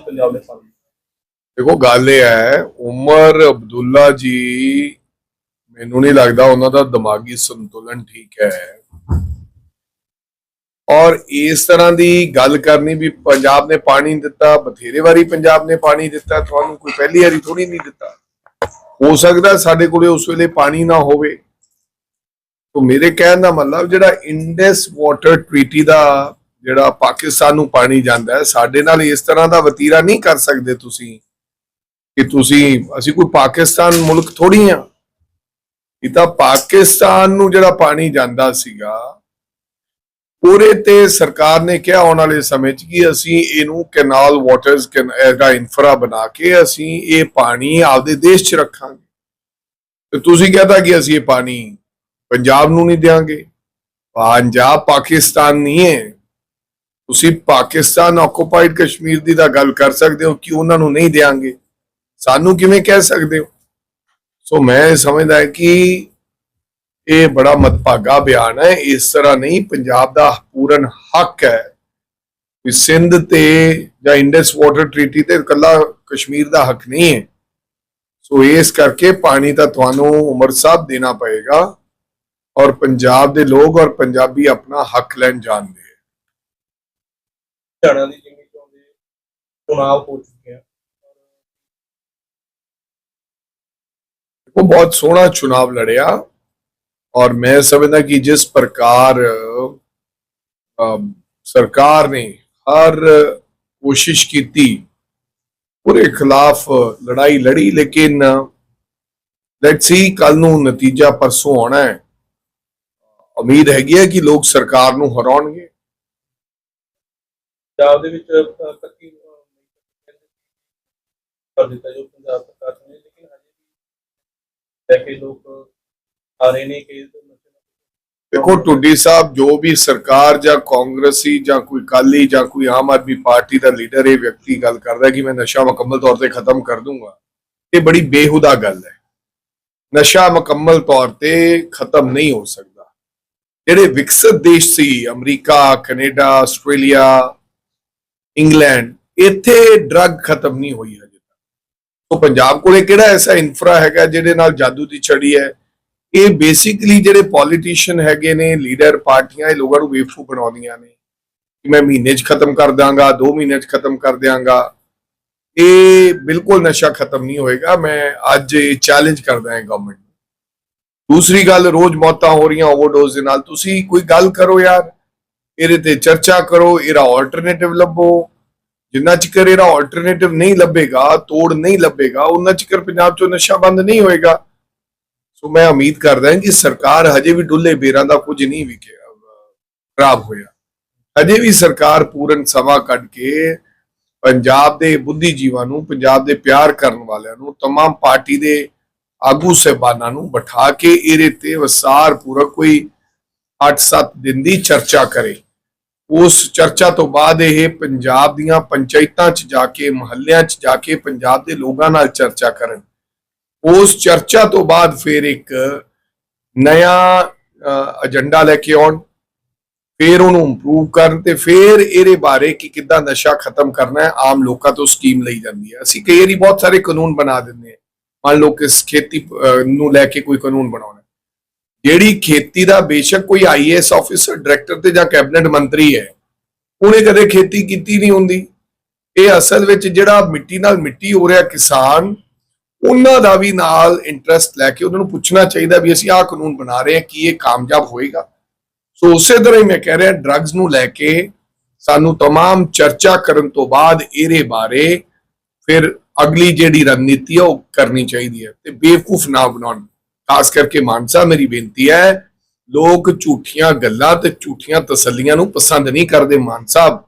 ਪੰਜਾਬ ਨੇ ਪਾਣੀ ਦੇਖੋ, ਗੱਲ ਇਹ ਹੈ, ਉਮਰ ਅਬਦੁੱਲਾ ਜੀ, ਮੈਨੂੰ ਨਹੀਂ ਲੱਗਦਾ ਉਹਨਾਂ ਦਾ ਦਿਮਾਗੀ ਸੰਤੁਲਨ ਠੀਕ ਹੈ। ਔਰ ਇਸ ਤਰ੍ਹਾਂ ਦੀ ਗੱਲ ਕਰਨੀ ਵੀ ਪੰਜਾਬ ਨੇ ਪਾਣੀ ਦਿੱਤਾ, ਬਥੇਰੇ ਵਾਰੀ ਪੰਜਾਬ ਨੇ ਪਾਣੀ ਦਿੱਤਾ, ਤੁਹਾਨੂੰ ਕੋਈ ਪਹਿਲੀ ਵਾਰੀ ਥੋੜੀ ਨਹੀਂ ਦਿੱਤਾ। ਹੋ ਸਕਦਾ ਸਾਡੇ ਕੋਲੇ ਉਸ ਵੇਲੇ ਪਾਣੀ ਨਾ ਹੋਵੇ। ਤੋਂ ਮੇਰੇ ਕਹਿਣ ਦਾ ਮਤਲਬ ਜਿਹੜਾ ਇੰਡਸ ਵਾਟਰ ਟ੍ਰੀਟੀ ਦਾ ਜਿਹੜਾ ਪਾਕਿਸਤਾਨ ਨੂੰ ਪਾਣੀ ਜਾਂਦਾ ਹੈ, ਸਾਡੇ ਨਾਲ ਇਸ ਤਰ੍ਹਾਂ ਦਾ ਵਤੀਰਾ ਨਹੀਂ ਕਰ ਸਕਦੇ ਤੁਸੀਂ ਕਿ ਤੁਸੀਂ, ਅਸੀਂ ਕੋਈ ਪਾਕਿਸਤਾਨ ਮੁਲਕ ਥੋੜੀ ਆ ਇਹ ਤਾਂ ਪਾਕਿਸਤਾਨ ਨੂੰ ਜਿਹੜਾ ਪਾਣੀ ਜਾਂਦਾ ਸੀਗਾ, ਪੂਰੇ ਤੇ ਸਰਕਾਰ ਨੇ ਕਿਹਾ ਆਉਣ ਵਾਲੇ ਸਮੇਂ 'ਚ ਕਿ ਅਸੀਂ ਇਹਨੂੰ ਕੈਨਾਲ ਵਾਟਰਸ ਦਾ ਇਨਫਰਾ ਬਣਾ ਕੇ ਅਸੀਂ ਇਹ ਪਾਣੀ ਆਪਦੇ ਦੇਸ਼ 'ਚ ਰੱਖਾਂਗੇ। ਤੇ ਤੁਸੀਂ ਕਹਤਾ ਕਿ ਅਸੀਂ ਇਹ ਪਾਣੀ ਪੰਜਾਬ ਨੂੰ ਨਹੀਂ ਦੇਵਾਂਗੇ ਪੰਜਾਬ ਪਾਕਿਸਤਾਨ ਨਹੀਂ ਹੈ। ਤੁਸੀਂ ਪਾਕਿਸਤਾਨ ਆਕੂਪਾਈਡ ਕਸ਼ਮੀਰ ਦੀ ਤਾਂ ਗੱਲ ਕਰ ਸਕਦੇ ਹੋ ਕਿ ਉਹਨਾਂ ਨੂੰ ਨਹੀਂ ਦੇਵਾਂਗੇ ਸਾਨੂੰ ਕਿਵੇਂ ਕਹਿ ਸਕਦੇ ਹੋ? ਸੋ ਮੈਂ ਸਮਝਦਾ ਕਿ ਇਹ ਬੜਾ ਮਤਭਾਗਾ ਬਿਆਨ ਹੈ। ਇਸ ਤਰ੍ਹਾਂ ਨਹੀਂ, ਪੰਜਾਬ ਦਾ ਪੂਰਨ ਹੱਕ ਹੈ ਕਿ ਸਿੰਧ ਤੇ ਜਾਂ ਇੰਡਸ ਵਾਟਰ ਟ੍ਰੀਟੀ ਤੇ ਇਕੱਲਾ ਕਸ਼ਮੀਰ ਦਾ ਹੱਕ ਨਹੀਂ ਹੈ। ਸੋ ਇਸ ਕਰਕੇ ਪਾਣੀ ਤਾਂ ਤੁਹਾਨੂੰ ਉਮਰ ਸਾਹਿਬ ਦੇਣਾ ਪਏਗਾ ਔਰ ਪੰਜਾਬ ਦੇ ਲੋਕ ਔਰ ਪੰਜਾਬੀ ਆਪਣਾ ਹੱਕ ਲੈਣ ਜਾਣਦੇ। ਹਰਿਆਣਾ ਦੀ ਜਿੰਨੀ ਚੋਣ ਦੇ ਚੁਣਾਵ ਹੋ ਚੁੱਕੇ ਆ ਉਹ ਬਹੁਤ ਸੋਹਣਾ ਚੁਣਾਵ ਲੜਿਆ ਔਰ ਮੈਂ ਸਮਝਦਾ ਕਿ ਜਿਸ ਪ੍ਰਕਾਰ ਅਮ, ਸਰਕਾਰ ਨੇ ਹਰ ਕੋਸ਼ਿਸ਼ ਕੀਤੀ ਪੂਰੇ ਖਿਲਾਫ ਲੜਾਈ ਲੜੀ ਲੇਕਿਨ ਲੈਟਸ ਸੀ ਕੱਲ ਨੂੰ ਨਤੀਜਾ ਪਰਸੋਂ ਆਉਣਾ ਹੈ। ਉਮੀਦ ਹੈਗੀ ਹੈ ਕਿ ਲੋਕ ਸਰਕਾਰ ਨੂੰ ਹਰਾਉਣਗੇ। ਪੰਜਾਬ ਦੇ ਵਿੱਚ ਅਹ, ਪੱਕੀ ਅਹ, ਕਰ ਦਿੱਤਾ ਜੋ ਪੰਜਾਬ ਸਰਕਾਰ ਨੇ ਲੇਕਿਨ ਹਜੇ ਵੀ ਲੈ ਕੇ ਲੋਕ ਆ ਰਹੇ ਨੇ ਕਿ ਦੇਖੋ ਟੁੱਡੀ ਸਾਹਿਬ ਜੋ ਵੀ ਸਰਕਾਰ ਜਾਂ ਕਾਂਗਰਸੀ ਜਾਂ ਕੋਈ ਕਾਲੀ ਜਾਂ ਕੋਈ ਆਮ ਆਦਮੀ ਪਾਰਟੀ ਦਾ ਲੀਡਰ ਇਹ ਵਿਅਕਤੀ ਗੱਲ ਕਰਦਾ ਕਿ ਮੈਂ ਨਸ਼ਾ ਮੁਕੰਮਲ ਤੌਰ ਤੇ ਖਤਮ ਕਰ ਦੂੰਗਾ ਇਹ ਬੜੀ ਬੇਹੁਦਾ ਗੱਲ ਹੈ। ਨਸ਼ਾ ਮੁਕੰਮਲ ਤੌਰ ਤੇ ਖਤਮ ਨਹੀਂ ਹੋ ਸਕਦਾ। ਜਿਹੜੇ ਵਿਕਸਿਤ ਦੇਸ਼ ਸੀ ਅਮਰੀਕਾ ਕੈਨੇਡਾ ਆਸਟ੍ਰੇਲੀਆ ਇੰਗਲੈਂਡ, ਇੱਥੇ ਡਰੱਗ ਖਤਮ ਨਹੀਂ ਹੋਈ ਹਜੇ ਤੱਕ। ਤੋਂ ਪੰਜਾਬ ਕੋਲੇ ਕਿਹੜਾ ਐਸਾ ਇਨਫਰਾ ਹੈਗਾ ਜਿਹਦੇ ਨਾਲ ਜਾਦੂ ਦੀ ਛੜੀ ਹੈ? ਇਹ ਬੇਸਿਕਲੀ ਜਿਹੜੇ ਪੋਲੀਟੀਸ਼ੀਅਨ ਹੈਗੇ ਨੇ ਲੀਡਰ ਪਾਰਟੀਆਂ, ਇਹ ਲੋਕਾਂ ਨੂੰ ਬੇਵਕੂਫ ਬਣਾਉਂਦੀਆਂ ਨੇ। ਕਿ ਮੈਂ ਮਹੀਨੇ 'ਚ ਖਤਮ ਕਰ ਦਾਂਗਾ 2 ਮਹੀਨੇ 'ਚ ਖਤਮ ਕਰ ਦਿਆਂਗਾ। ਇਹ ਬਿਲਕੁਲ ਨਸ਼ਾ ਖਤਮ ਨਹੀਂ ਹੋਏਗਾ। ਮੈਂ ਅੱਜ ਇਹ ਚੈਲੰਜ ਕਰਦਾ ਹਾਂ ਗਵਰਨਮੈਂਟ ਨੂੰ। ਦੂਸਰੀ ਗੱਲ, ਰੋਜ਼ ਮੌਤਾਂ ਹੋ ਰਹੀਆਂ ਓਵਰਡੋਜ਼ ਦੇ ਨਾਲ। ਤੁਸੀਂ ਕੋਈ ਗੱਲ ਕਰੋ ਯਾਰ। ਇਹਦੇ ਤੇ ਚਰਚਾ ਕਰੋ ਇਹਦਾ ਆਲਟਰਨੇਟਿਵ ਲੱਭੋ ਜਿੰਨਾ ਚਿਕਰ ਇਹਦਾ ਆਲਟਰਨੇਟਿਵ ਨਹੀਂ ਲੱਭੇਗਾ ਤੋੜ ਨਹੀਂ ਲੱਭੇਗਾ ਉਹਨਾਂ ਚਿਕਰ ਪੰਜਾਬ 'ਚੋਂ ਨਸ਼ਾ ਬੰਦ ਨਹੀਂ ਹੋਏਗਾ ਸੋ ਮੈਂ ਉਮੀਦ ਕਰਦਾ ਹਾਂ ਕਿ ਸਰਕਾਰ ਹਜੇ ਵੀ ਡੁੱਲੇ ਬੇਰਾਂ ਦਾ ਕੁਝ ਨਹੀਂ ਵਿਕਿਆ ਖਰਾਬ ਹੋਇਆ ਹਜੇ ਵੀ ਸਰਕਾਰ ਪੂਰਨ ਸਮਾਂ ਕੱਢ ਕੇ ਪੰਜਾਬ ਦੇ ਬੁੱਧੀਜੀਵਾਂ ਨੂੰ ਪੰਜਾਬ ਦੇ ਪਿਆਰ ਕਰਨ ਵਾਲਿਆਂ ਨੂੰ तमाम ਪਾਰਟੀ ਦੇ ਆਗੂ ਸਹਿਬਾਨਾਂ ਨੂੰ ਬਿਠਾ ਕੇ ਇਹਦੇ ਤੇ ਵਸਾਰ ਪੂਰਾ ਕੋਈ 8-7 ਦਿਨ ਦੀ ਚਰਚਾ ਕਰੇ। ਉਸ ਚਰਚਾ ਤੋਂ ਬਾਅਦ ਇਹ ਪੰਜਾਬ ਦੀਆਂ ਪੰਚਾਇਤਾਂ 'ਚ ਜਾ ਕੇ, ਮਹੱਲਿਆਂ 'ਚ ਜਾ ਕੇ ਪੰਜਾਬ ਦੇ ਲੋਕਾਂ ਨਾਲ ਚਰਚਾ ਕਰਨ। ਉਸ ਚਰਚਾ ਤੋਂ ਬਾਅਦ ਫਿਰ ਇੱਕ ਨਇਆ ਏਜੰਡਾ ਲੈ ਕੇ ਆਉਣ। ਫਿਰ ਉਹਨੂੰ ਇੰਪਰੂਵ ਕਰਨ ਤੇ ਫਿਰ ਇਹਦੇ ਬਾਰੇ ਕਿ ਕਿੱਦਾਂ ਨਸ਼ਾ ਖਤਮ ਕਰਨਾ ਹੈ, ਆਮ ਲੋਕਾਂ ਤੋਂ ਸਕੀਮ ਲਈ ਜਾਂਦੀ ਹੈ। ਅਸੀਂ ਕਈ ਵਾਰੀ ਬਹੁਤ ਸਾਰੇ ਕਾਨੂੰਨ ਬਣਾ ਦਿੰਦੇ ਹਾਂ। ਮੰਨ ਲਓ ਕਿ ਖੇਤੀ ਨੂੰ ਲੈ ਕੇ ਕੋਈ ਕਾਨੂੰਨ ਬਣਾਉਣਾ ਜਿਹੜੀ ਖੇਤੀ ਦਾ ਬੇਸ਼ੱਕ ਕੋਈ ਆਈਏਐਸ ਆਫੀਸਰ ਡਾਇਰੈਕਟਰ ਤੇ ਜਾਂ ਕੈਬਨਿਟ ਮੰਤਰੀ ਹੈ ਉਹਨੇ ਕਦੇ ਖੇਤੀ ਕੀਤੀ ਨਹੀਂ ਹੁੰਦੀ ਇਹ ਅਸਲ ਵਿੱਚ ਜਿਹੜਾ ਮਿੱਟੀ ਨਾਲ ਮਿੱਟੀ ਹੋ ਰਿਹਾ ਕਿਸਾਨ ਉਹਨਾਂ ਦਾ ਵੀ ਨਾਲ ਇੰਟਰਸਟ ਲੈ ਕੇ ਉਹਨਾਂ ਨੂੰ ਪੁੱਛਣਾ ਚਾਹੀਦਾ ਵੀ ਅਸੀਂ ਆਹ ਕਾਨੂੰਨ ਬਣਾ ਰਹੇ ਹਾਂ ਕੀ ਇਹ ਕਾਮਯਾਬ ਹੋਏਗਾ ਸੋ ਉਸੇ ਤਰ੍ਹਾਂ ਹੀ ਮੈਂ ਕਹਿ ਰਿਹਾ ਡਰੱਗਸ ਨੂੰ ਲੈ ਕੇ ਸਾਨੂੰ तमाम ਚਰਚਾ ਕਰਨ ਤੋਂ ਬਾਅਦ ਇਹਦੇ ਬਾਰੇ ਫਿਰ ਅਗਲੀ ਜਿਹੜੀ ਰਣਨੀਤੀ ਹੈ ਉਹ ਕਰਨੀ ਚਾਹੀਦੀ ਹੈ ਤੇ ਬੇਵਕੂਫ ਨਾ ਬਣਾਉਣ ਖਾਸ ਕਰਕੇ ਮਾਨਸਾ ਮੇਰੀ ਬੇਨਤੀ ਹੈ, ਲੋਕ ਝੂਠੀਆਂ ਗੱਲਾਂ ਤੇ ਝੂਠੀਆਂ ਤਸੱਲੀਆਂ ਨੂੰ ਪਸੰਦ ਨਹੀਂ ਕਰਦੇ ਮਾਨ ਸਾਹਿਬ।